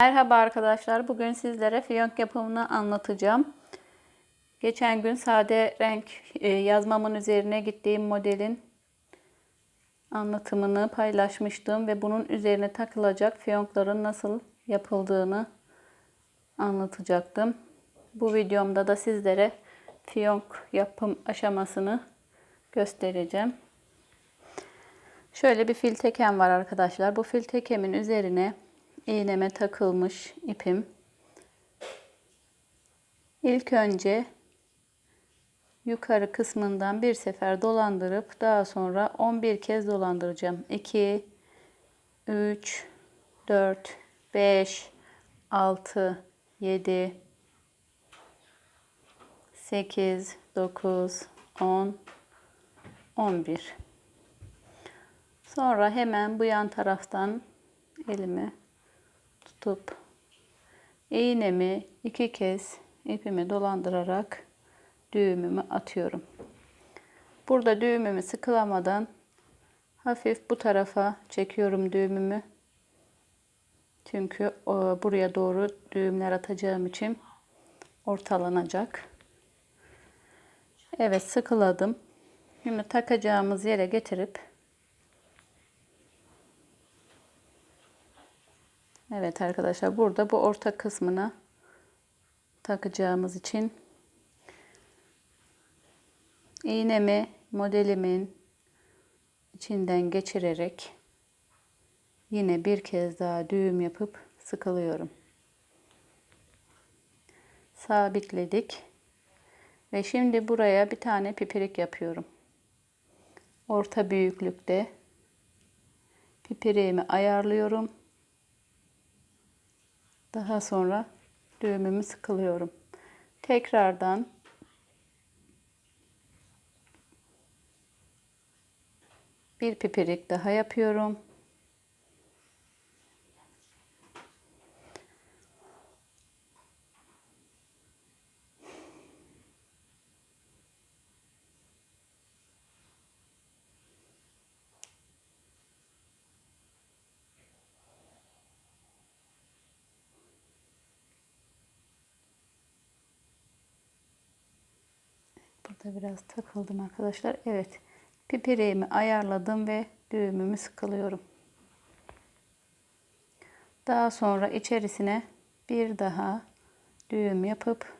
Merhaba arkadaşlar. Bugün sizlere fiyonk yapımını anlatacağım. Geçen gün sade renk e, yazmamın üzerine gittiğim modelin anlatımını paylaşmıştım ve bunun üzerine takılacak fiyonkların nasıl yapıldığını anlatacaktım. Bu videomda da sizlere fiyonk yapım aşamasını göstereceğim. Şöyle bir fil tekem var arkadaşlar. Bu fil tekemin üzerine iğneme takılmış ipim. İlk önce yukarı kısmından bir sefer dolandırıp daha sonra 11 kez dolandıracağım. 2 3 4 5 6 7 8 9 10 11 Sonra hemen bu yan taraftan elimi tutup iğnemi iki kez ipimi dolandırarak düğümümü atıyorum. Burada düğümümü sıkılamadan hafif bu tarafa çekiyorum düğümümü. Çünkü buraya doğru düğümler atacağım için ortalanacak. Evet sıkıladım. Şimdi takacağımız yere getirip Evet arkadaşlar burada bu orta kısmına takacağımız için iğnemi modelimin içinden geçirerek yine bir kez daha düğüm yapıp sıkılıyorum. Sabitledik. Ve şimdi buraya bir tane pipirik yapıyorum. Orta büyüklükte pipiriğimi ayarlıyorum. Daha sonra düğümümü sıkılıyorum. Tekrardan bir pipirik daha yapıyorum. Burada biraz takıldım arkadaşlar. Evet. Pipireğimi ayarladım ve düğümümü sıkılıyorum. Daha sonra içerisine bir daha düğüm yapıp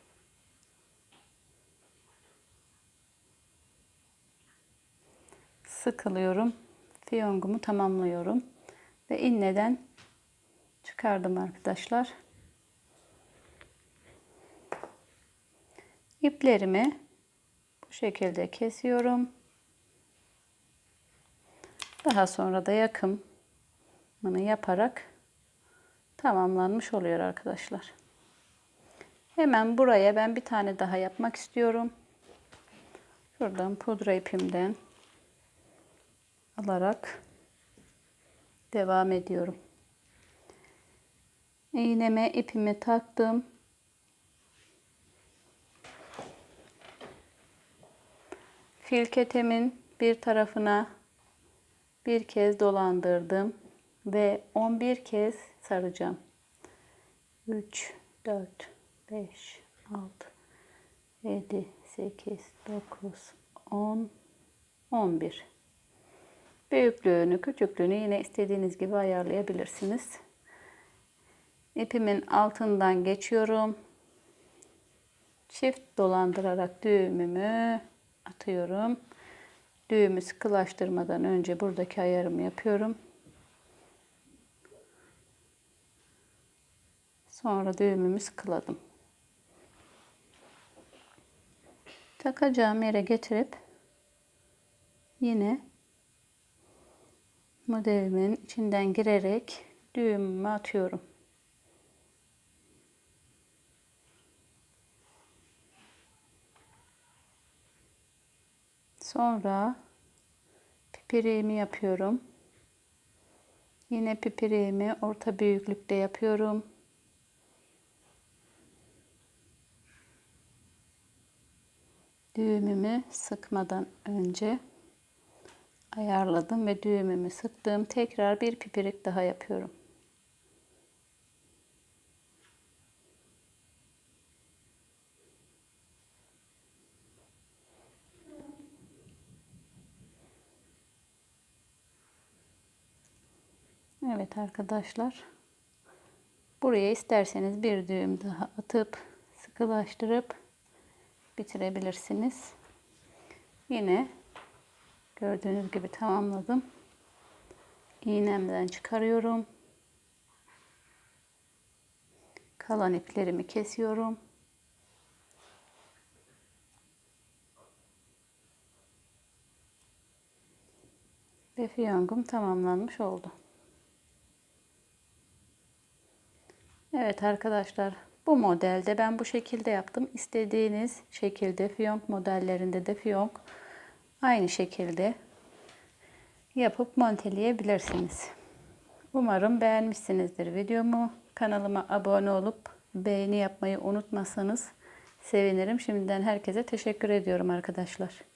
sıkılıyorum. Fiyongumu tamamlıyorum. Ve inneden çıkardım arkadaşlar. İplerimi bu şekilde kesiyorum. Daha sonra da yakımını yaparak tamamlanmış oluyor arkadaşlar. Hemen buraya ben bir tane daha yapmak istiyorum. Şuradan pudra ipimden alarak devam ediyorum. İğneme ipimi taktım. Filketemin bir tarafına bir kez dolandırdım ve 11 kez saracağım. 3 4 5 6 7 8 9 10 11 Büyüklüğünü, küçüklüğünü yine istediğiniz gibi ayarlayabilirsiniz. İpimin altından geçiyorum. Çift dolandırarak düğümümü atıyorum. Düğümü sıkılaştırmadan önce buradaki ayarımı yapıyorum. Sonra düğümümü sıkıladım. Takacağım yere getirip yine modelimin içinden girerek düğümümü atıyorum. Sonra pipiriğimi yapıyorum. Yine pipiriğimi orta büyüklükte yapıyorum. Düğümümü sıkmadan önce ayarladım ve düğümümü sıktım. Tekrar bir pipirik daha yapıyorum. Evet arkadaşlar. Buraya isterseniz bir düğüm daha atıp sıkılaştırıp bitirebilirsiniz. Yine gördüğünüz gibi tamamladım. İğnemden çıkarıyorum. Kalan iplerimi kesiyorum. Ve fiyongum tamamlanmış oldu. Evet arkadaşlar bu modelde ben bu şekilde yaptım. İstediğiniz şekilde fiyonk modellerinde de fiyonk aynı şekilde yapıp monteleyebilirsiniz. Umarım beğenmişsinizdir videomu. Kanalıma abone olup beğeni yapmayı unutmasanız sevinirim. Şimdiden herkese teşekkür ediyorum arkadaşlar.